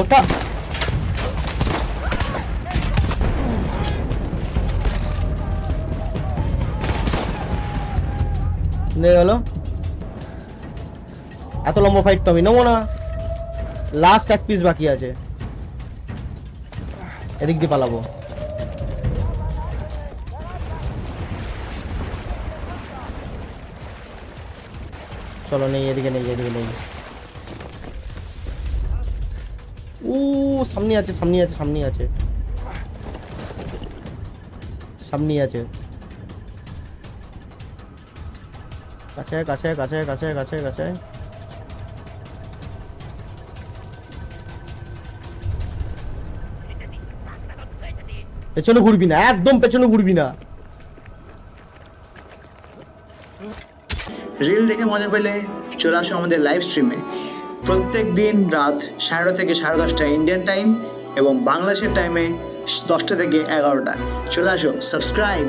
ওটা এত লম্বা ফাইট তো আমি নেব না। লাস্ট এক পিস বাকি আছে। এদিক দিয়ে পালাবো। চলো নেই, এদিকে নেই এদিকে নেই। উ সামনে আছে সামনে আছে সামনে আছে। সামনে আছে। কাছে কাছে কাছে কাছে কাছে কাছে পেছনে ঘুরবি না, একদম পেছনে ঘুরবি না। রিল দেখে মজা পেলে চলে আসো আমাদের লাইভ স্ট্রিমে প্রত্যেক দিন রাত সাড়ে থেকে সাড়ে দশটা ইন্ডিয়ান টাইম এবং বাংলাদেশের টাইমে দশটা থেকে এগারোটা। চলে আসো সাবস্ক্রাইব